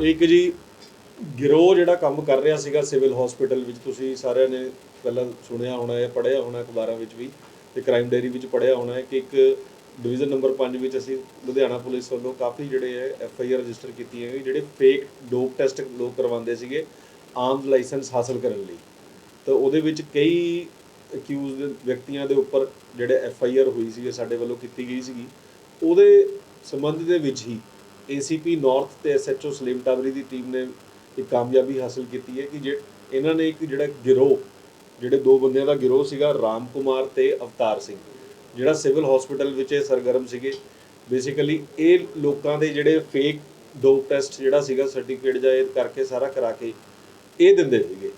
ਇੱਕ ਜੀ, ਗਿਰੋਹ ਜਿਹੜਾ ਕੰਮ ਕਰ ਰਿਹਾ ਸੀਗਾ ਸਿਵਲ ਹਸਪੀਟਲ ਵਿੱਚ, ਤੁਸੀਂ ਸਾਰਿਆਂ ਨੇ ਪਹਿਲਾਂ ਸੁਣਿਆ ਹੋਣਾ ਹੈ ਪੜ੍ਹਿਆ ਹੋਣਾ ਅਖਬਾਰਾਂ ਵਿੱਚ ਵੀ, ਤੇ ਕ੍ਰਾਈਮ ਡਾਇਰੀ ਵਿੱਚ ਪੜ੍ਹਿਆ ਹੋਣਾ ਹੈ ਕਿ ਇੱਕ ਡਿਵੀਜ਼ਨ ਨੰਬਰ 5 ਵਿੱਚ ਅਸੀਂ ਲੁਧਿਆਣਾ ਪੁਲਿਸ ਵੱਲੋਂ ਕਾਫੀ ਜਿਹੜੇ ਹੈ, ਐਫ ਆਈ ਆਰ ਰਜਿਸਟਰ ਕੀਤੀਆਂ ਗਈਆਂ, ਜਿਹੜੇ ਫੇਕ ਡੋਪ ਟੈਸਟ ਲੋਕ ਕਰਵਾਉਂਦੇ ਸੀਗੇ ਆਰਮਸ ਲਾਇਸੈਂਸ ਹਾਸਲ ਕਰਨ ਲਈ। ਤਾਂ ਉਹਦੇ ਵਿੱਚ ਕਈ ਅਕਿਊਜ਼ਡ ਵਿਅਕਤੀਆਂ ਦੇ ਉੱਪਰ ਜਿਹੜੇ ਐਫ ਆਈ ਆਰ ਹੋਈ ਸੀ ਸਾਡੇ ਵੱਲੋਂ ਕੀਤੀ ਗਈ ਸੀਗੀ, ਉਹਦੇ ਸੰਬੰਧ ਦੇ ਵਿੱਚ ਹੀ ਏਸੀਪੀ ਨਾਰਥ ਤੇ ਐਸਐਚਓ ਸਲੀਮ ਟਾਵਰੀ ਦੀ ਟੀਮ ਨੇ ਇੱਕ ਕਾਮਯਾਬੀ ਹਾਸਲ ਕੀਤੀ ਹੈ ਕਿ ਜੇ ਇਹਨਾਂ ਨੇ ਇੱਕ ਜਿਹੜਾ ਗਿਰੋਹ, ਜਿਹੜੇ ਦੋ ਬੰਦਿਆਂ ਦਾ ਗਿਰੋਹ ਸੀਗਾ, ਰਾਮ ਕੁਮਾਰ ਤੇ ਅਵਤਾਰ ਸਿੰਘ, ਜਿਹੜਾ ਸਿਵਲ ਹਸਪੀਟਲ ਵਿੱਚ ਇਹ ਸਰਗਰਮ ਸੀਗੇ ਬੇਸਿਕਲੀ ਇਹ ਲੋਕਾਂ ਦੇ ਜਿਹੜੇ ਫੇਕ ਡੋਪ ਟੈਸਟ ਜਿਹੜਾ ਸੀਗਾ ਸਰਟੀਫਿਕੇਟ ਜਾਂ ਇਹ ਕਰਕੇ ਸਾਰਾ ਕਰਾ ਕੇ ਇਹ ਦਿੰਦੇ ਸੀਗੇ।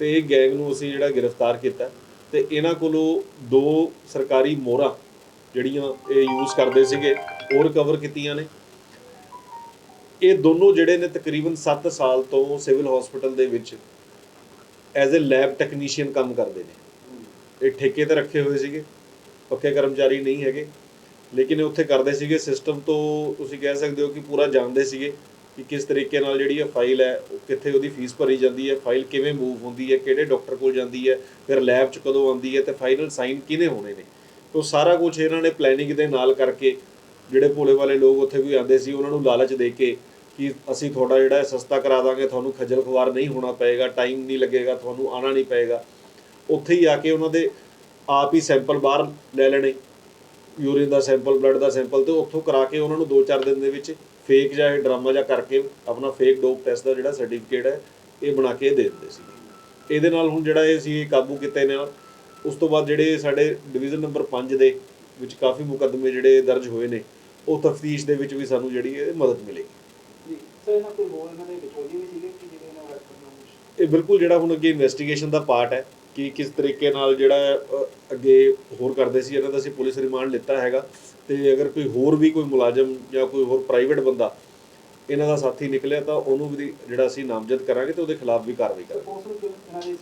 ਤੇ ਇਹ ਗੈਂਗ ਨੂੰ ਅਸੀਂ ਜਿਹੜਾ ਗ੍ਰਿਫਤਾਰ ਕੀਤਾ। ਤੇ ਇਹਨਾਂ ਕੋਲੋਂ ਦੋ ਸਰਕਾਰੀ ਮੋਹਰਾਂ ਜਿਹੜੀਆਂ ਇਹ ਯੂਜ਼ ਕਰਦੇ ਸੀਗੇ, ਉਹ ਰਿਕਵਰ ਕੀਤੀਆਂ ਨੇ। ਇਹ ਦੋਨੋਂ ਜਿਹੜੇ ਨੇ ਤਕਰੀਬਨ 7 ਸਾਲ ਤੋਂ ਸਿਵਲ ਹਸਪੀਟਲ ਦੇ ਵਿੱਚ ਐਜ਼ ਅ ਲੈਬ ਟੈਕਨੀਸ਼ੀਅਨ ਕੰਮ ਕਰਦੇ ਨੇ। ਇਹ ਠੇਕੇ ਤੇ ਰੱਖੇ ਹੋਏ ਸੀਗੇ, ਪੱਕੇ ਕਰਮਚਾਰੀ ਨਹੀਂ ਹੈਗੇ, ਲੇਕਿਨ ਉੱਥੇ ਕਰਦੇ ਸੀਗੇ। ਸਿਸਟਮ ਤੋਂ ਤੁਸੀਂ ਕਹਿ ਸਕਦੇ ਹੋ ਕਿ ਪੂਰਾ ਜਾਣਦੇ ਸੀਗੇ ਕਿ ਕਿਸ ਤਰੀਕੇ ਨਾਲ ਜਿਹੜੀ ਇਹ ਫਾਈਲ ਹੈ, ਉਹ ਕਿੱਥੇ ਉਹਦੀ ਫੀਸ ਭਰੀ ਜਾਂਦੀ ਹੈ ਫਾਈਲ ਕਿਵੇਂ ਮੂਵ ਹੁੰਦੀ ਹੈ, ਕਿਹੜੇ ਡਾਕਟਰ ਕੋਲ ਜਾਂਦੀ ਹੈ, ਫਿਰ ਲੈਬ 'ਚ ਕਦੋਂ ਆਉਂਦੀ ਹੈ ਤੇ ਫਾਈਨਲ ਸਾਈਨ ਕਿਹਨੇ ਹੋਣੇ ਨੇ। ਤੋਂ ਸਾਰਾ ਕੁਝ ਇਹਨਾਂ ਨੇ ਪਲੈਨਿੰਗ ਦੇ ਨਾਲ ਕਰਕੇ ਜਿਹੜੇ ਭੋਲੇ ਵਾਲੇ ਲੋਕ ਉੱਥੇ ਕੋਈ ਆਉਂਦੇ ਸੀ, ਉਹਨਾਂ ਨੂੰ ਲਾਲਚ ਦੇ ਕੇ ਕਿ ਅਸੀਂ ਤੁਹਾਡਾ ਜਿਹੜਾ ਸਸਤਾ ਕਰਾ ਦਾਂਗੇ, ਤੁਹਾਨੂੰ ਖੱਜਲ ਖੁਆਰ ਨਹੀਂ ਹੋਣਾ ਪਏਗਾ ਟਾਈਮ ਨਹੀਂ ਲੱਗੇਗਾ, ਤੁਹਾਨੂੰ ਆਣਾ ਨਹੀਂ ਪਏਗਾ। ਉੱਥੇ ਹੀ ਆ ਕੇ ਉਹਨਾਂ ਦੇ ਆਪ ਹੀ ਸੈਂਪਲ ਬਾਹਰ ਲੈ ਲੈਣੇ ਯੂਰਿਨ ਦਾ ਸੈਂਪਲ ਬਲੱਡ ਦਾ ਸੈਂਪਲ ਤੇ ਉੱਥੋਂ ਕਰਾ ਕੇ ਉਹਨਾਂ ਨੂੰ 2-4 ਦਿਨ ਦੇ ਵਿੱਚ ਫੇਕ ਜਾਂ ਇਹ ਡਰਾਮਾ ਜਾਂ ਕਰਕੇ ਆਪਣਾ ਫੇਕ ਡੋਪ ਟੈਸਟ ਦਾ ਜਿਹੜਾ ਸਰਟੀਫਿਕੇਟ ਹੈ, ਇਹ ਬਣਾ ਕੇ ਦੇ ਦਿੰਦੇ ਸੀ। ਇਹਦੇ ਨਾਲ ਹੁਣ ਜਿਹੜਾ ਇਹ ਸੀ ਕਾਬੂ ਕੀਤੇ ਨੇ ਉਸ ਤੋਂ ਬਾਅਦ ਜਿਹੜੇ ਸਾਡੇ ਡਿਵੀਜ਼ਨ ਨੰਬਰ 5 ਦੇ ਵਿੱਚ ਕਾਫੀ ਮੁਕੱਦਮੇ ਜਿਹੜੇ ਦਰਜ ਹੋਏ ਨੇ ਉਹ ਤਫਤੀਸ਼ ਦੇ ਵਿੱਚ ਵੀ ਸਾਨੂੰ ਜਿਹੜੀ ਇਹ ਮਦਦ ਮਿਲੇਗੀ। ਜੀ ਸਰ ਇਹਨਾਂ ਕੋਈ ਹੋਰ ਇਹਨਾਂ ਦੇ ਵਿਚੋਲੀ ਵੀ ਸੀਗੇ ਕਿ ਜਿਹੜੇ ਇਹਨਾਂ ਵਰਕਰ ਨਾਲ ਇਹ ਬਿਲਕੁਲ ਜਿਹੜਾ ਹੁਣ ਅੱਗੇ ਇਨਵੈਸਟੀਗੇਸ਼ਨ ਦਾ ਪਾਰਟ ਹੈ ਕਿ ਕਿਸ ਤਰੀਕੇ ਨਾਲ ਜਿਹੜਾ ਹੈ, ਅੱਗੇ ਹੋਰ ਕਰਦੇ ਸੀ ਇਹਨਾਂ ਦਾ ਅਸੀਂ ਪੁਲਿਸ ਰਿਮਾਂਡ ਲਿੱਤਾ ਹੈਗਾ ਤੇ ਅਗਰ ਕੋਈ ਹੋਰ ਵੀ ਕੋਈ ਮੁਲਾਜ਼ਮ ਜਾਂ ਕੋਈ ਹੋਰ ਪ੍ਰਾਈਵੇਟ ਬੰਦਾ ਇਹਨਾਂ ਦਾ ਸਾਥੀ ਨਿਕਲਿਆ ਤਾਂ ਉਹਨੂੰ ਵੀ ਜਿਹੜਾ ਅਸੀਂ ਨਾਮਜ਼ਦ ਕਰਾਂਗੇ ਤੇ ਉਹਦੇ ਖਿਲਾਫ ਵੀ ਕਾਰਵਾਈ ਕਰਾਂਗੇ।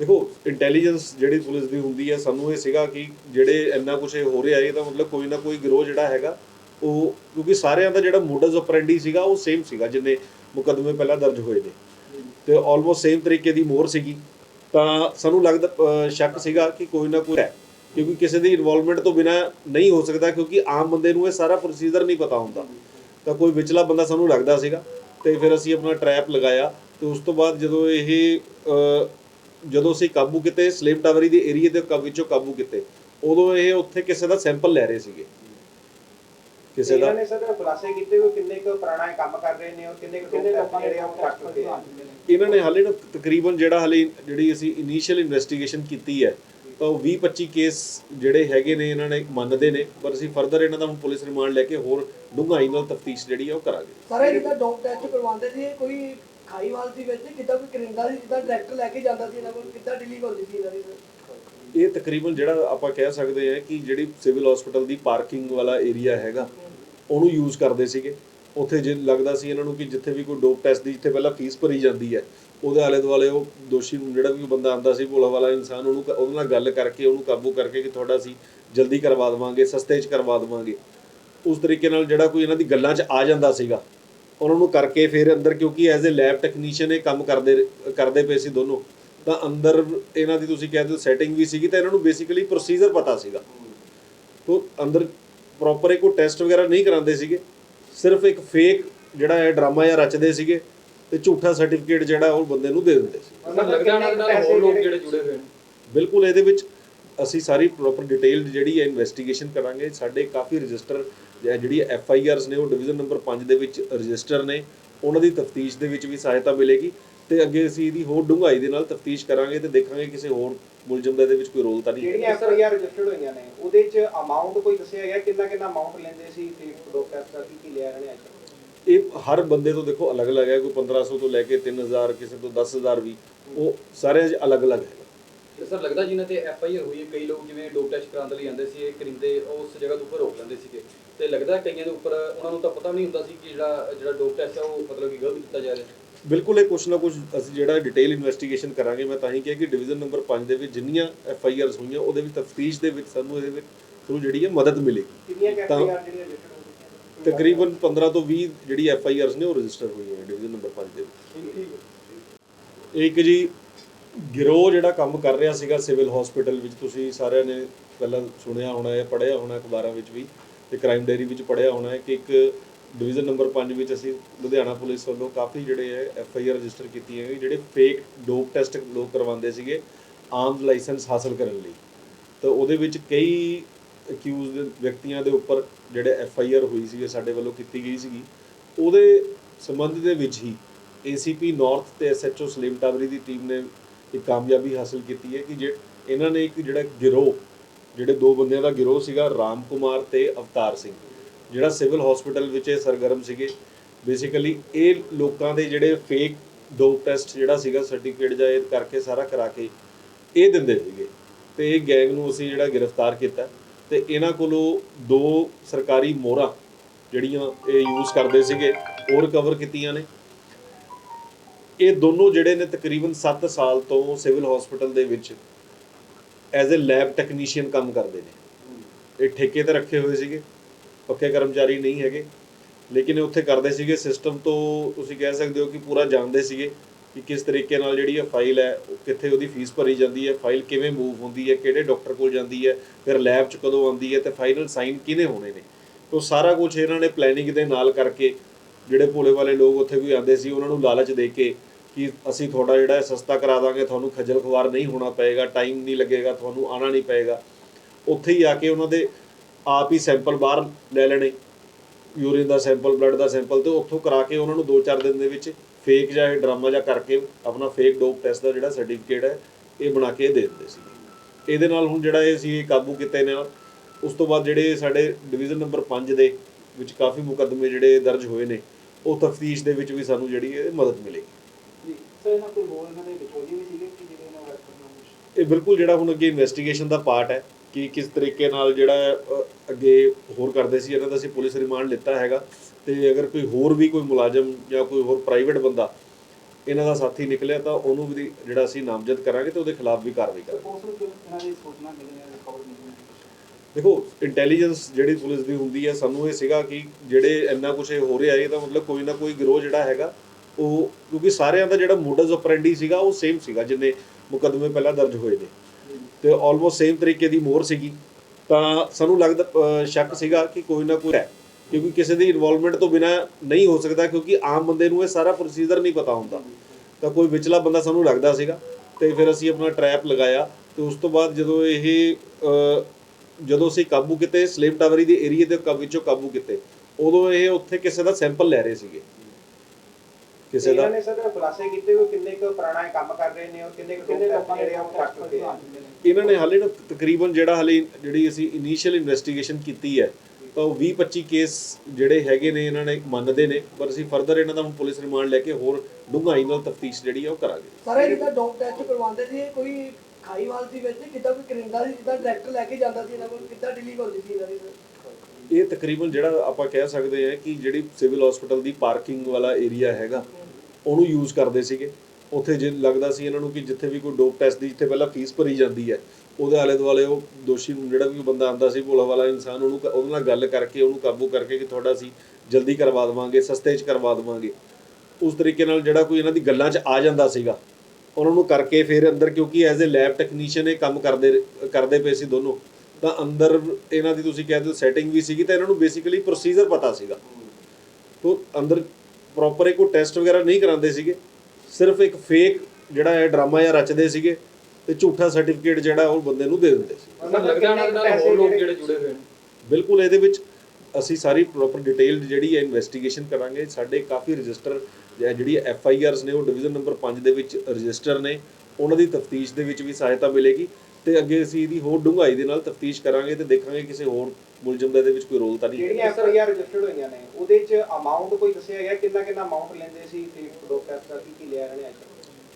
ਦੇਖੋ ਇੰਟੈਲੀਜੈਂਸ ਜਿਹੜੀ ਪੁਲਿਸ ਦੀ ਹੁੰਦੀ ਹੈ, ਸਾਨੂੰ ਇਹ ਸੀਗਾ ਕਿ ਜਿਹੜੇ ਇੰਨਾ ਕੁਝ ਹੋ ਰਿਹਾ, ਇਹ ਤਾਂ ਮਤਲਬ ਕੋਈ ਨਾ ਕੋਈ ਗਿਰੋਹ ਜਿਹੜਾ ਹੈਗਾ, ਉਹ ਕਿਉਂਕਿ ਸਾਰਿਆਂ ਦਾ ਜਿਹੜਾ ਮੋਡਸ ਆਪਰੈਂਡੀ ਸੀਗਾ, ਉਹ ਸੇਮ ਸੀਗਾ, ਜਿੰਨੇ ਮੁਕੱਦਮੇ ਪਹਿਲਾਂ ਦਰਜ ਹੋਏ ਨੇ। ਤੇ ਆਲਮੋਸਟ ਸੇਮ ਤਰੀਕੇ ਦੀ ਮੋਹਰ ਸੀਗੀ। ਤਾਂ ਸਾਨੂੰ ਲੱਗਦਾ ਸ਼ੱਕ ਸੀਗਾ ਕਿ ਕੋਈ ਨਾ ਕੋਈ ਹੈ, ਕਿਉਂਕਿ ਕਿਸੇ ਦੀ ਇਨਵੋਲਵਮੈਂਟ ਤੋਂ ਬਿਨਾ ਨਹੀਂ ਹੋ ਸਕਦਾ, ਕਿਉਂਕਿ ਆਮ ਬੰਦੇ ਨੂੰ ਇਹ ਸਾਰਾ ਪ੍ਰੋਸੀਜਰ ਨਹੀਂ ਪਤਾ ਹੁੰਦਾ। ਤਾਂ ਕੋਈ ਵਿਚਲਾ ਬੰਦਾ ਸਾਨੂੰ ਲੱਗਦਾ ਸੀਗਾ, ਤੇ ਫਿਰ ਅਸੀਂ ਆਪਣਾ ਟਰੈਪ ਲਗਾਇਆ, ਤੇ ਉਸ ਤੋਂ ਬਾਅਦ ਜਦੋਂ ਇਹ ਜਦੋਂ ਅਸੀਂ ਕਾਬੂ ਕੀਤੇ ਸਲੇਮ ਟਾਵਰੀ ਦੇ ਏਰੀਆ ਦੇ ਵਿੱਚੋਂ ਕਾਬੂ ਕੀਤੇ ਉਦੋਂ ਇਹ ਉੱਥੇ ਕਿਸੇ ਦਾ ਸੈਂਪਲ ਲੈ ਰਹੇ ਸੀਗੇ। ਕਿਸੇ ਦਾ ਇਹਨਾਂ ਨੇ ਸਰ ਖੁਲਾਸੇ ਕੀਤੇ ਹੋਏ ਕਿੰਨੇ ਕੁ ਪੁਰਾਣਾ ਇਹ ਕੰਮ ਕਰ ਰਹੇ ਨੇ ਔਰ ਕਿੰਨੇ ਕੁ ਕਿੰਨੇ ਲੋਕ ਲੋਕਾਂ ਜਿਹੜੇ ਦੇ ਆ ਉਹ ਕਰ ਚੁੱਕੇ ਆ। ਇਹਨਾਂ ਨੇ ਹਾਲੇ ਨਾ ਤਕਰੀਬਨ ਜਿਹੜਾ ਹਾਲੇ ਜਿਹੜੀ ਅਸੀਂ ਇਨੀਸ਼ੀਅਲ ਇਨਵੈਸਟੀਗੇਸ਼ਨ ਕੀਤੀ ਹੈ ਤਾਂ ਉਹ 20 25 ਕੇਸ ਜਿਹੜੇ ਹੈਗੇ ਨੇ ਇਹਨਾਂ ਨੇ ਮੰਨਦੇ ਨੇ ਪਰ ਅਸੀਂ ਫਰਦਰ ਇਹਨਾਂ ਦਾ ਹੁਣ ਪੁਲਿਸ ਰਿਮਾਂਡ ਲੈ ਕੇ ਹੋਰ ਡੂੰਘਾਈ ਨਾਲ ਤਫਤੀਸ਼ ਜਿਹੜੀ ਹੈ ਉਹ ਕਰਾਂਗੇ। ਸਾਰੇ ਜਿੱਦਾਂ ਡੋਪ ਟੈਸਟ ਕਰਵਾਉਂਦੇ ਸੀ ਇਹ ਕੋਈ ਖਾਈਵਾਲ ਸੀ ਵਿੱਚ ਕਿੱਦਾਂ ਕੋਈ ਕਰਿੰਦਾ ਸੀ, ਜਿੱਦਾਂ ਡਾਇਰੈਕਟਰ ਲੈ ਕੇ ਜਾਂਦਾ ਸੀ ਇਹਨਾਂ ਕੋਲ, ਕਿੱਦਾਂ ਡੀਲਿੰਗ ਹੁੰਦੀ ਸੀ ਇਹਨਾਂ ਦੀ ਇਹ ਤਕਰੀਬਨ ਜਿਹੜਾ ਆਪਾਂ ਕਹਿ ਸਕਦੇ ਹਾਂ ਕਿ ਜਿਹੜੀ ਸਿਵਲ ਹਸਪੀਟਲ ਦੀ ਪਾਰਕਿੰਗ ਵਾਲਾ ਏਰੀਆ ਹੈਗਾ, ਉਹਨੂੰ ਯੂਜ਼ ਕਰਦੇ ਸੀਗੇ। ਉੱਥੇ ਜੇ ਲੱਗਦਾ ਸੀ ਇਹਨਾਂ ਨੂੰ ਕਿ ਜਿੱਥੇ ਵੀ ਕੋਈ ਡੋਪ ਟੈਸਟ ਦੀ, ਜਿੱਥੇ ਪਹਿਲਾਂ ਫੀਸ ਭਰੀ ਜਾਂਦੀ ਹੈ, ਉਹਦੇ ਆਲੇ ਦੁਆਲੇ ਉਹ ਦੋਸ਼ੀ ਨੂੰ ਜਿਹੜਾ ਵੀ ਬੰਦਾ ਆਂਦਾ ਸੀ, ਭੋਲਾ ਵਾਲਾ ਇਨਸਾਨ, ਉਹਨੂੰ ਉਹਦੇ ਨਾਲ ਗੱਲ ਕਰਕੇ, ਉਹਨੂੰ ਕਾਬੂ ਕਰਕੇ ਕਿ ਤੁਹਾਡਾ ਅਸੀਂ ਜਲਦੀ ਕਰਵਾ ਦੇਵਾਂਗੇ ਸਸਤੇ 'ਚ ਕਰਵਾ ਦੇਵਾਂਗੇ। ਉਸ ਤਰੀਕੇ ਨਾਲ ਜਿਹੜਾ ਕੋਈ ਇਹਨਾਂ ਦੀ ਗੱਲਾਂ 'ਚ ਆ ਜਾਂਦਾ ਸੀਗਾ ਉਹਨਾਂ ਨੂੰ ਕਰਕੇ ਫਿਰ ਅੰਦਰ ਕਿਉਂਕਿ ਐਜ਼ ਅ ਲੈਬ ਟੈਕਨੀਸ਼ੀਅਨ ਇਹ ਕੰਮ ਕਰਦੇ ਕਰਦੇ ਪਏ ਸੀ ਦੋਨੋਂ। ਤਾਂ ਅੰਦਰ ਇਹਨਾਂ ਦੀ ਤੁਸੀਂ ਕਹਿ ਦਿਓ ਸੈਟਿੰਗ ਵੀ ਸੀਗੀ ਤਾਂ ਇਹਨਾਂ ਨੂੰ ਬੇਸਿਕਲੀ ਪ੍ਰੋਸੀਜਰ ਪਤਾ ਸੀਗਾ। ਤੋਂ ਅੰਦਰ ਪ੍ਰੋਪਰ ਕੋਈ ਟੈਸਟ ਵਗੈਰਾ ਨਹੀਂ ਕਰਾਉਂਦੇ ਸੀਗੇ। ਸਿਰਫ ਇੱਕ ਫੇਕ ਜਿਹੜਾ ਹੈ ਡਰਾਮਾ ਜਾਂ ਰਚਦੇ ਸੀਗੇ ਤੇ ਝੂਠਾ ਸਰਟੀਫਿਕੇਟ ਜਿਹੜਾ ਉਹ ਬੰਦੇ ਨੂੰ ਦੇ ਦਿੰਦੇ ਸੀ। ਮਤਲਬ ਲੱਗਦਾ ਨਾਲ ਕਿੰਨੇ ਨਾਲ ਪੈਸੇ ਹੋਰ ਲੋਕ ਜਿਹੜੇ- ਜਿਹੜੇ ਜੁੜੇ ਹੋਏ ਨੇ। ਬਿਲਕੁਲ ਇਹਦੇ ਵਿੱਚ ਅਸੀਂ ਸਾਰੀ ਪ੍ਰੋਪਰ ਡਿਟੇਲਡ ਜਿਹੜੀ ਹੈ ਇਨਵੈਸਟੀਗੇਸ਼ਨ ਕਰਾਂਗੇ। ਸਾਡੇ ਕਾਫੀ ਰਜਿਸਟਰ ਜਿਹੜੀ ਐਫ ਆਈ ਆਰਸ ਨੇ ਉਹ ਡਿਵੀਜ਼ਨ ਨੰਬਰ 5 ਦੇ ਵਿੱਚ ਰਜਿਸਟਰ ਨੇ। ਉਹਨਾਂ ਦੀ ਤਫਤੀਸ਼ ਦੇ ਵਿੱਚ ਵੀ ਸਹਾਇਤਾ ਮਿਲੇਗੀ ਤੇ ਅੱਗੇ ਅਸੀਂ ਇਹਦੀ ਹੋਰ ਡੂੰਘਾਈ ਦੇ ਨਾਲ ਤਫਤੀਸ਼ ਕਰਾਂਗੇ ਤੇ ਦੇਖਾਂਗੇ ਕਿਸੇ ਹੋਰ ਮੁਲਜ਼ਮ ਦਾ ਇਹਦੇ ਵਿੱਚ ਕੋਈ ਰੋਲ ਤਾਂ ਨਹੀਂ ਹੈ। ਜਿਹੜੀਆਂ ਐਫ ਆਈ ਆਰ ਰਜਿਸਟਰਡ ਹੋਈਆਂ ਨੇ ਉਹਦੇ ਚ ਅਮਾਉਂਟ ਕੋਈ ਦੱਸਿਆ ਗਿਆ? ਕਿੰਨਾ ਕਿੰਨਾ ਅਮਾਉਂਟ ਲੈਂਦੇ ਸੀ? ਟੈਸਟ ਦਾ ਕੀ ਕੀ ਲਿਆ ਇਹਨਾਂ ਨੇ? ਇਹ ਹਰ ਬੰਦੇ ਤੋਂ ਦੇਖੋ ਅਲੱਗ-ਅਲੱਗ ਹੈ ਕੋਈ 1500 ਤੋਂ ਲੈ ਕੇ 3000 ਕਿਸੇ ਤੋਂ 10000 ਵੀ। ਉਹ ਸਾਰੇ ਅਲੱਗ-ਅਲੱਗ ਹੈ। ਤੇ ਸਰ ਲੱਗਦਾ ਜਿਨ੍ਹਾਂ ਤੇ ਐਫ ਆਈ ਆਰ ਹੋਈ ਹੈ ਕਈ ਲੋਕ ਜਿਵੇਂ ਡੋਪ ਟੈਸਟ ਕਰਾਉਣ ਦੇ ਲਈ ਆਉਂਦੇ ਸੀ ਇਹ ਕਰਿੰਦੇ ਉਸ ਜਗ੍ਹਾ ਤੋਂ ਉੱਪਰ ਰੋਕ ਲੈਂਦੇ ਸੀਗੇ। ਤੇ ਲੱਗਦਾ ਕਈਆਂ ਦੇ ਉੱਪਰ ਉਹਨਾਂ ਨੂੰ ਤਾਂ ਪਤਾ ਵੀ ਨਹੀਂ ਹੁੰਦਾ ਸੀ ਕਿ ਜਿਹੜਾ ਜਿਹੜਾ ਡੋਪ ਟੈਸਟ ਹੈ ਉਹ ਮਤਲਬ ਕਿ ਗਲਤ ਕੀਤਾ ਜਾ ਰਿਹਾ। ਬਿਲਕੁਲ ਇਹ ਕੁਛ ਨਾ ਕੁਛ ਅਸੀਂ ਜਿਹੜਾ ਡਿਟੇਲ ਇਨਵੈਸਟੀਗੇਸ਼ਨ ਕਰਾਂਗੇ। ਮੈਂ ਤਾਂ ਹੀ ਕਿਹਾ ਕਿ ਡਿਵੀਜ਼ਨ ਨੰਬਰ 5 ਦੇ ਵਿੱਚ ਜਿੰਨੀਆਂ ਐਫ ਆਈ ਆਰਸ ਹੋਈਆਂ ਉਹਦੇ ਵਿੱਚ ਤਫਤੀਸ਼ ਦੇ ਵਿੱਚ ਸਾਨੂੰ ਇਹਦੇ ਵਿੱਚ ਥਰੂ ਜਿਹੜੀ ਹੈ ਮਦਦ ਮਿਲੇਗੀ ਕਿੰਨੀਆਂ ਐਫ ਤਾਂ- ਆਈ ਆਰ ਜਿਹੜੀਆਂ ਰਜਿਸਟਰਡ ਹੋ ਚੁੱਕੀਆਂ ਨੇ? ਤਕਰੀਬਨ 15 ਤੋਂ 20 ਜਿਹੜੀ ਐਫ ਆਈ ਆਰਸ ਨੇ ਉਹ ਰਜਿਸਟਰ ਹੋਈਆਂ ਨੇ ਡਿਵੀਜ਼ਨ ਨੰਬਰ 5 ਦੇ ਵਿੱਚ। ਇੱਕ ਜੀ ਗਿਰੋਹ ਜਿਹੜਾ ਕੰਮ ਕਰ ਰਿਹਾ ਸੀਗਾ ਸਿਵਲ ਹਸਪੀਟਲ ਵਿੱਚ, ਤੁਸੀਂ ਸਾਰਿਆਂ ਨੇ ਪਹਿਲਾਂ ਸੁਣਿਆ ਹੋਣਾ ਹੈ ਪੜ੍ਹਿਆ ਹੋਣਾ ਅਖਬਾਰਾਂ ਵਿੱਚ ਵੀ ਤੇ ਕ੍ਰਾਈਮ ਡਾਇਰੀ ਵਿੱਚ ਪੜ੍ਹਿਆ ਹੋਣਾ ਹੈ ਕਿ ਇੱਕ ਡਿਵੀਜ਼ਨ ਨੰਬਰ 5 ਵਿੱਚ ਅਸੀਂ ਲੁਧਿਆਣਾ ਪੁਲਿਸ ਵੱਲੋਂ ਕਾਫੀ ਜਿਹੜੇ ਹੈ ਐਫ ਆਈ ਆਰ ਰਜਿਸਟਰ ਕੀਤੀਆਂ ਗਈਆਂ ਜਿਹੜੇ ਫੇਕ ਡੋਪ ਟੈਸਟ ਲੋਕ ਕਰਵਾਉਂਦੇ ਸੀਗੇ ਆਮ ਲਾਇਸੈਂਸ ਹਾਸਲ ਕਰਨ ਲਈ। ਤਾਂ ਉਹਦੇ ਵਿੱਚ ਕਈ ਅਕਿਊਜ਼ਡ ਵਿਅਕਤੀਆਂ ਦੇ ਉੱਪਰ ਜਿਹੜੇ ਐਫ ਆਈ ਆਰ ਹੋਈ ਸੀ ਸਾਡੇ ਵੱਲੋਂ ਕੀਤੀ ਗਈ ਸੀਗੀ, ਉਹਦੇ ਸੰਬੰਧ ਦੇ ਵਿੱਚ ਹੀ ਏਸੀਪੀ ਨਾਰਥ ਤੇ ਐਸਐਚਓ ਸਲੀਮ ਟਾਵਰੀ ਦੀ ਟੀਮ ਨੇ ਇੱਕ ਕਾਮਯਾਬੀ ਹਾਸਲ ਕੀਤੀ ਹੈ ਕਿ ਜੇ ਇਹਨਾਂ ਨੇ ਇੱਕ ਜਿਹੜਾ ਗਿਰੋਹ, ਜਿਹੜੇ ਦੋ ਬੰਦਿਆਂ ਦਾ ਗਿਰੋਹ ਸੀਗਾ, ਰਾਮ ਕੁਮਾਰ ਤੇ ਅਵਤਾਰ ਸਿੰਘ, ਜਿਹੜਾ ਸਿਵਲ ਹਸਪੀਟਲ ਵਿੱਚ ਇਹ ਸਰਗਰਮ ਸੀਗੇ। ਬੇਸਿਕਲੀ ਇਹ ਲੋਕਾਂ ਦੇ ਜਿਹੜੇ ਫੇਕ ਡੋਪ ਟੈਸਟ ਜਿਹੜਾ ਸੀਗਾ ਸਰਟੀਫਿਕੇਟ ਜਾਂ ਇਹ ਕਰਕੇ ਸਾਰਾ ਕਰਾ ਕੇ ਇਹ ਦਿੰਦੇ ਸੀਗੇ। ਤੇ ਇਹ ਗੈਂਗ ਨੂੰ ਅਸੀਂ ਜਿਹੜਾ ਗ੍ਰਿਫਤਾਰ ਕੀਤਾ। ਤੇ ਇਹਨਾਂ ਕੋਲੋਂ ਦੋ ਸਰਕਾਰੀ ਮੋਹਰਾਂ ਜਿਹੜੀਆਂ ਇਹ ਯੂਜ਼ ਕਰਦੇ ਸੀਗੇ, ਉਹ ਰਿਕਵਰ ਕੀਤੀਆਂ ਨੇ। ਇਹ ਦੋਨੋਂ ਜਿਹੜੇ ਨੇ ਤਕਰੀਬਨ 7 ਸਾਲ ਤੋਂ ਸਿਵਲ ਹਸਪੀਟਲ ਦੇ ਵਿੱਚ ਐਜ਼ ਅ ਲੈਬ ਟੈਕਨੀਸ਼ੀਅਨ ਕੰਮ ਕਰਦੇ ਨੇ। ਇਹ ਠੇਕੇ ਤੇ ਰੱਖੇ ਹੋਏ ਸੀਗੇ, ਪੱਕੇ ਕਰਮਚਾਰੀ ਨਹੀਂ ਹੈਗੇ, ਲੇਕਿਨ ਇਹ ਉੱਥੇ ਕਰਦੇ ਸੀਗੇ। ਸਿਸਟਮ ਤੋਂ ਤੁਸੀਂ ਕਹਿ ਸਕਦੇ ਹੋ ਕਿ ਪੂਰਾ ਜਾਣਦੇ ਸੀਗੇ ਕਿ ਕਿਸ ਤਰੀਕੇ ਨਾਲ ਜਿਹੜੀ ਇਹ ਫਾਈਲ ਹੈ, ਉਹ ਕਿੱਥੇ ਉਹਦੀ ਫੀਸ ਭਰੀ ਜਾਂਦੀ ਹੈ ਫਾਈਲ ਕਿਵੇਂ ਮੂਵ ਹੁੰਦੀ ਹੈ, ਕਿਹੜੇ ਡਾਕਟਰ ਕੋਲ ਜਾਂਦੀ ਹੈ, ਫਿਰ ਲੈਬ 'ਚ ਕਦੋਂ ਆਉਂਦੀ ਹੈ ਤੇ ਫਾਈਨਲ ਸਾਈਨ ਕਿਹਨੇ ਹੋਣੇ ਨੇ। ਉਹ ਸਾਰਾ ਕੁਝ ਇਹਨਾਂ ਨੇ ਪਲੈਨਿੰਗ ਦੇ ਨਾਲ ਕਰਕੇ ਜਿਹੜੇ ਭੋਲੇ ਵਾਲੇ ਲੋਕ ਉੱਥੇ ਵੀ ਆਉਂਦੇ ਸੀ, ਉਹਨਾਂ ਨੂੰ ਲਾਲਚ ਦੇ ਕੇ ਕਿ ਅਸੀਂ ਤੁਹਾਡਾ ਜਿਹੜਾ ਹੈ ਸਸਤਾ ਕਰਾ ਦਾਂਗੇ, ਤੁਹਾਨੂੰ ਖੱਜਲ ਖੁਆਰ ਨਹੀਂ ਹੋਣਾ ਪਏਗਾ ਟਾਈਮ ਨਹੀਂ ਲੱਗੇਗਾ, ਤੁਹਾਨੂੰ ਆਣਾ ਨਹੀਂ ਪਏਗਾ। ਉੱਥੇ ਹੀ ਆ ਕੇ ਉਹਨਾਂ ਦੇ ਆਪ ਹੀ ਸੈਂਪਲ ਬਾਹਰ ਲੈ ਲੈਣੇ। ਯੂਰੀਨ ਦਾ ਸੈਂਪਲ ਬਲੱਡ ਦਾ ਸੈਂਪਲ ਤੇ ਉੱਥੋਂ ਕਰਾ ਕੇ ਉਹਨਾਂ ਨੂੰ 2-4 ਦਿਨ ਦੇ ਵਿੱਚ ਫੇਕ ਜਾਂ ਇਹ ਡਰਾਮਾ ਜਾਂ ਕਰਕੇ ਆਪਣਾ ਫੇਕ ਡੋਪ ਟੈਸਟ ਦਾ ਜਿਹੜਾ ਸਰਟੀਫਿਕੇਟ ਹੈ, ਇਹ ਬਣਾ ਕੇ ਦੇ ਦਿੰਦੇ ਸੀ। ਇਹਦੇ ਨਾਲ ਹੁਣ ਜਿਹੜਾ ਇਹ ਸੀ ਕਾਬੂ ਕੀਤੇ ਨੇ, ਉਸ ਤੋਂ ਬਾਅਦ ਜਿਹੜੇ ਸਾਡੇ ਡਿਵੀਜ਼ਨ ਨੰਬਰ 5 ਦੇ ਵਿੱਚ ਕਾਫੀ ਮੁਕੱਦਮੇ ਜਿਹੜੇ ਦਰਜ ਹੋਏ ਨੇ, ਉਹ ਤਫਤੀਸ਼ ਦੇ ਵਿੱਚ ਵੀ ਸਾਨੂੰ ਜਿਹੜੀ ਇਹ ਮਦਦ ਮਿਲੇਗੀ। ਸਰ ਇਹਨਾਂ ਕੋਈ ਹੋਰ ਇਹਨਾਂ ਦੇ ਵਿਚੋਲੇ ਵੀ ਸੀਗੇ ਕਿ ਜਿਹੜੇ ਇਹਨਾਂ ਵਰਕਰ ਨਾਲ ਇਹ ਬਿਲਕੁਲ ਜਿਹੜਾ ਹੁਣ ਅੱਗੇ ਇਨਵੈਸਟੀਗੇਸ਼ਨ ਦਾ ਪਾਰਟ ਹੈ ਕਿ ਕਿਸ ਤਰੀਕੇ ਨਾਲ ਜਿਹੜਾ ਹੈ, ਅ, ਅੱਗੇ ਹੋਰ ਕਰਦੇ ਸੀ ਇਹਨਾਂ ਦਾ ਅਸੀਂ ਪੁਲਿਸ ਰਿਮਾਂਡ ਲਿੱਤਾ ਹੈਗਾ। ਤੇ ਅਗਰ ਕੋਈ ਹੋਰ ਵੀ ਕੋਈ ਮੁਲਾਜ਼ਮ ਜਾਂ ਕੋਈ ਹੋਰ ਪ੍ਰਾਈਵੇਟ ਬੰਦਾ ਇਹਨਾਂ ਦਾ ਸਾਥੀ ਨਿਕਲਿਆ ਤਾਂ ਉਹਨੂੰ ਵੀ ਜਿਹੜਾ ਅਸੀਂ ਨਾਮਜ਼ਦ ਕਰਾਂਗੇ ਤੇ ਉਹਦੇ ਖਿਲਾਫ ਵੀ ਕਾਰਵਾਈ ਸਰ ਕਰਾਂਗੇ। ਪੁਲਿਸ ਨੂੰ ਕਿਉਂ ਇਹਨਾਂ ਦੀ ਸੂਚਨਾ ਮਿਲੀ ਹੈ ਖਬਰ ਮਿਲੀ ਹੈ ਦੇਖੋ ਇੰਟੈਲੀਜੈਂਸ ਜਿਹੜੀ ਪੁਲਿਸ ਦੀ ਹੁੰਦੀ ਹੈ ਸਾਨੂੰ ਇਹ ਸੀਗਾ ਕਿ ਜਿਹੜੇ ਇੰਨਾ ਕੁਝ ਹੋ ਰਿਹਾ ਇਹ ਤਾਂ ਮਤਲਬ ਕੋਈ ਨਾ ਕੋਈ ਗਿਰੋਹ ਜਿਹੜਾ ਹੈਗਾ ਉਹ, ਕਿਉਂਕਿ ਸਾਰਿਆਂ ਦਾ ਜਿਹੜਾ ਮੋਡਸ ਆਪਰੈਂਡੀ ਸੀਗਾ, ਉਹ ਸੇਮ ਸੀਗਾ, ਜਿੰਨੇ ਮੁਕੱਦਮੇ ਪਹਿਲਾਂ ਦਰਜ ਹੋਏ ਨੇ। ਤੇ ਆਲਮੋਸਟ ਸੇਮ ਤਰੀਕੇ ਦੀ ਮੋਹਰ ਸੀਗੀ। ਤਾਂ ਸਾਨੂੰ ਲੱਗਦਾ ਸ਼ੱਕ ਸੀਗਾ ਕਿ ਕੋਈ ਨਾ ਕੋਈ ਹੈ। ਕਿਉਂਕਿ ਕਿਸੇ ਦੀ ਇਨਵੋਲਵਮੈਂਟ ਤੋਂ ਬਿਨਾ ਨਹੀਂ ਹੋ ਸਕਦਾ, ਕਿਉਂਕਿ ਆਮ ਬੰਦੇ ਨੂੰ ਇਹ ਸਾਰਾ ਪ੍ਰੋਸੀਜਰ ਨਹੀਂ ਪਤਾ ਹੁੰਦਾ। ਤਾਂ ਕੋਈ ਵਿਚਲਾ ਬੰਦਾ ਸਾਨੂੰ ਲੱਗਦਾ ਸੀਗਾ। ਤੇ ਫਿਰ ਅਸੀਂ ਆਪਣਾ ਟਰੈਪ ਲਗਾਇਆ। ਤੇ ਉਸ ਤੋਂ ਬਾਅਦ ਜਦੋਂ ਇਹ ਜਦੋਂ ਅਸੀਂ ਕਾਬੂ ਕੀਤੇ ਸਲੇਮ ਟਾਵਰੀ ਦੇ ਏਰੀਆ ਦੇ ਕਾਬੂ ਵਿੱਚੋਂ ਕਾਬੂ ਕੀਤੇ, ਉਦੋਂ ਇਹ ਉੱਥੇ ਕਿਸੇ ਦਾ ਸੈਂਪਲ ਲੈ ਰਹੇ ਸੀਗੇ। ਕਿਸੇ ਦਾ ਇਹਨਾਂ ਨੇ ਸਰ ਖੁਲਾਸੇ ਕੀਤੇ ਕੋਈ ਕਿੰਨੇ ਕੁ ਪੁਰਾਣਾ ਇਹ ਕੰਮ ਕਰ ਰਹੇ ਨੇ ਔਰ ਕਿੰਨੇ ਕੁ ਕਿੰਨੇ ਲੋਕ ਜਿਹੜੇ ਆ। ਉਹ ਕਰ ਚੁੱਕੇ ਆ ਇਹਨਾਂ ਨੇ ਹਾਲੇ ਨਾ ਤਕਰੀਬਨ ਜਿਹੜਾ ਹਾਲੇ ਜਿਹੜੀ ਅਸੀਂ ਇਨੀਸ਼ੀਅਲ ਇਨਵੈਸਟੀਗੇਸ਼ਨ ਕੀਤੀ ਹੈ ਤਾਂ ਉਹ 20 25 ਕੇਸ ਜਿਹੜੇ ਹੈਗੇ ਨੇ ਇਹਨਾਂ ਨੇ ਮੰਨਦੇ ਨੇ ਪਰ ਅਸੀਂ ਫਰਦਰ ਇਹਨਾਂ ਦਾ ਹੁਣ ਪੁਲਿਸ ਰਿਮਾਂਡ ਲੈ ਕੇ ਹੋਰ ਡੂੰਘਾਈ ਨਾਲ ਤਫਤੀਸ਼ ਜਿਹੜੀ ਆ ਉਹ ਕਰਾਂਗੇ। ਸਾਰੇ ਜਿੱਦਾਂ ਡੋਪ ਟੈਸਟ ਕਰਵਾਉਂਦੇ ਸੀ ਇਹ ਕੋਈ ਖਾਈਵਾਲ ਸੀ ਵਿੱਚ ਕਿੱਦਾਂ ਕੋਈ ਕਰਿੰਦਾ ਸੀ ਜਿੱਦਾਂ ਡਾਇਰੈਕਟ ਲੈ ਕੇ ਜਾਂਦਾ ਸੀ ਇਹਨਾਂ ਕੋਲ ਕਿੱਦਾਂ ਡੀਲਿੰਗ ਹੁੰਦੀ ਸੀ ਇਹਨਾਂ ਦੀ? ਸਰ ਇਹ ਤਕਰੀਬਨ ਜਿਹੜਾ ਆਪਾਂ ਕਹਿ ਸਕਦੇ ਹਾਂ ਕਿ ਜਿਹੜੀ ਸਿਵਲ ਹਸਪੀਟਲ ਦੀ ਪਾਰਕਿੰਗ ਵਾਲਾ ਏਰੀਆ ਹੈਗਾ, ਉਹਨੂੰ ਯੂਜ਼ ਕਰਦੇ ਸੀਗੇ। ਉੱਥੇ ਜੇ ਲੱਗਦਾ ਸੀ ਇਹਨਾਂ ਨੂੰ ਕਿ ਜਿੱਥੇ ਵੀ ਕੋਈ ਡੋਪ ਟੈਸਟ ਦੀ ਜਿੱਥੇ ਪਹਿਲਾਂ ਫੀਸ ਭਰੀ ਜਾਂਦੀ ਹੈ, ਉਹਦੇ ਆਲੇ ਦੁਆਲੇ ਉਹ ਦੋਸ਼ੀ ਨੂੰ ਜਿਹੜਾ ਵੀ ਬੰਦਾ ਆਂਦਾ ਸੀ, ਭੋਲਾ ਵਾਲਾ ਇਨਸਾਨ, ਉਹਨੂੰ ਉਹਦੇ ਨਾਲ ਗੱਲ ਕਰਕੇ, ਉਹਨੂੰ ਕਾਬੂ ਕਰਕੇ ਕਿ ਤੁਹਾਡਾ ਅਸੀਂ ਜਲਦੀ ਕਰਵਾ ਦੇਵਾਂਗੇ, ਸਸਤੇ 'ਚ ਕਰਵਾ ਦੇਵਾਂਗੇ। ਉਸ ਤਰੀਕੇ ਨਾਲ ਜਿਹੜਾ ਕੋਈ ਇਹਨਾਂ ਦੀ ਗੱਲਾਂ 'ਚ ਆ ਜਾਂਦਾ ਸੀਗਾ, ਉਹਨਾਂ ਨੂੰ ਕਰਕੇ ਫਿਰ ਅੰਦਰ ਕਿਉਂਕਿ ਐਜ਼ ਅ ਲੈਬ ਟੈਕਨੀਸ਼ੀਅਨ ਇਹ ਕੰਮ ਕਰਦੇ ਕਰਦੇ ਪਏ ਸੀ ਦੋਨੋਂ। ਤਾਂ ਅੰਦਰ ਇਹਨਾਂ ਦੀ ਤੁਸੀਂ ਕਹਿ ਦਿਓ ਸੈਟਿੰਗ ਵੀ ਸੀਗੀ ਤਾਂ ਇਹਨਾਂ ਨੂੰ ਬੇਸਿਕਲੀ ਪ੍ਰੋਸੀਜਰ ਪਤਾ ਸੀਗਾ। ਤੋਂ ਅੰਦਰ ਪ੍ਰੋਪਰ ਇਹ ਕੋਈ ਟੈਸਟ ਵਗੈਰਾ ਨਹੀਂ ਕਰਾਉਂਦੇ ਸੀਗੇ। ਸਿਰਫ ਇੱਕ ਫੇਕ ਜਿਹੜਾ ਹੈ ਡਰਾਮਾ ਜਾਂ ਰਚਦੇ ਸੀਗੇ ਤੇ ਝੂਠਾ ਸਰਟੀਫਿਕੇਟ ਜਿਹੜਾ ਉਹ ਬੰਦੇ ਨੂੰ ਦੇ ਦਿੰਦੇ ਸੀ। ਇਹਨਾਂ ਦੇ ਨਾਲ ਹੋਰ ਲੋਕ ਜਿਹੜੇ ਜੁੜੇ ਹੋਏ ਨੇ। ਬਿਲਕੁਲ ਇਹਦੇ ਵਿੱਚ ਅਸੀਂ ਸਾਰੀ ਪ੍ਰੋਪਰ ਡਿਟੇਲ ਜਿਹੜੀ ਹੈ ਇਨਵੈਸਟੀਗੇਸ਼ਨ ਕਰਾਂਗੇ। ਸਾਡੇ ਕਾਫੀ ਰਜਿਸਟਰ ਜਿਹੜੀ ਐਫ ਆਈ ਆਰਸ ਨੇ ਉਹ ਡਿਵੀਜ਼ਨ ਨੰਬਰ 5 ਦੇ ਵਿੱਚ ਰਜਿਸਟਰ ਨੇ। ਉਹਨਾਂ ਦੀ ਤਫਤੀਸ਼ ਦੇ ਵਿੱਚ ਵੀ ਸਹਾਇਤਾ ਮਿਲੇਗੀ। ਤੇ ਅੱਗੇ ਅਸੀਂ ਇਹਦੀ ਹੋਰ ਡੂੰਘਾਈ ਦੇ ਨਾਲ ਤਫਤੀਸ਼ ਕਰਾਂਗੇ ਤੇ ਦੇਖਾਂਗੇ ਕਿਸੇ ਹੋਰ ਮੁਲਜ਼ਮ ਦਾ ਇਹਦੇ ਵਿੱਚ ਕੋਈ ਰੋਲ ਤਾਂ ਨਹੀਂ ਹੈ ਜਿਹੜੀਆਂ ਐਫ ਆਈ ਆਰ ਰਜਿਸਟਰਡ ਹੋਈਆਂ ਨੇ ਉਹਦੇ ਚ ਅਮਾਉਂਟ ਕੋਈ ਦੱਸਿਆ ਗਿਆ? ਕਿੰਨਾ ਕਿੰਨਾ ਅਮਾਉਂਟ ਲੈਂਦੇ ਸੀ ਟੈਸਟ ਦਾ ਕੀ ਕੀ ਲਿਆ ਇਹਨਾਂ ਨੇ?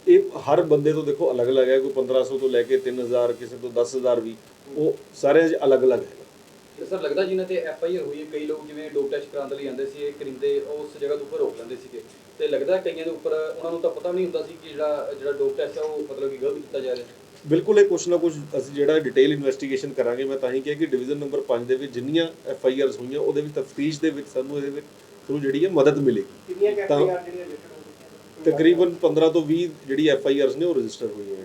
ਇਹ ਹਰ ਬੰਦੇ ਤੋਂ ਦੇਖੋ ਅਲੱਗ-ਅਲੱਗ ਹੈ ਕੋਈ 1500 ਤੋਂ ਲੈ ਕੇ 3000 ਕਿਸੇ ਤੋਂ 10000 ਵੀ ਉਹ ਸਾਰਿਆਂ 'ਚ ਅਲੱਗ-ਅਲੱਗ ਹੈ। ਤੇ ਸਰ ਲੱਗਦਾ ਜਿਨ੍ਹਾਂ ਤੇ ਐਫ ਆਈ ਆਰ ਹੋਈ ਹੈ ਕਈ ਲੋਕ ਜਿਵੇਂ ਡੋਪ ਟੈਸਟ ਕਰਾਉਣ ਲਈ ਆਉਂਦੇ ਸੀ ਇਹ ਕਰਿੰਦੇ ਉਸ ਜਗ੍ਹਾ ਦੇ ਉੱਪਰ ਰੋਕ ਲੈਂਦੇ ਸੀਗੇ। ਤੇ ਲੱਗਦਾ ਕਈਆਂ ਦੇ ਉੱਪਰ ਉਹਨਾਂ ਨੂੰ ਤਾਂ ਪਤਾ ਵੀ ਨਹੀਂ ਹੁੰਦਾ ਸੀ ਕਿ ਜਿਹੜਾ ਜਿਹੜਾ ਡੋਪ ਟੈਸਟ ਹੈ ਉਹ ਮਤਲਬ ਕਿ ਗਲਤ ਕੀਤਾ ਜਾ ਰਿਹਾ। ਬਿਲਕੁਲ ਇਹ ਕੁਛ ਨਾ ਕੁਛ ਅਸੀਂ ਜਿਹੜਾ ਡਿਟੇਲ ਇਨਵੈਸਟੀਗੇਸ਼ਨ ਕਰਾਂਗੇ ਮੈਂ ਤਾਂ ਹੀ ਕਿਹਾ ਕਿ ਡਿਵੀਜ਼ਨ ਨੰਬਰ 5 ਦੇ ਵਿੱਚ ਜਿੰਨੀਆਂ ਐਫ ਆਈ ਆਰਸ ਹੋਈਆਂ ਉਹਦੇ ਵਿੱਚ ਤਫਤੀਸ਼ ਦੇ ਵਿੱਚ ਸਾਨੂੰ ਇਹਦੇ ਵਿੱਚ ਥਰੂ ਜਿਹੜੀ ਹੈ ਮਦਦ ਮਿਲੇਗੀ। ਤਾਂ- ਤਕਰੀਬਨ 15 ਤੋਂ 20 ਜਿਹੜੀ ਐਫ ਆਈ ਆਰਸ ਨੇ ਉਹ ਰਜਿਸਟਰ ਹੋਈ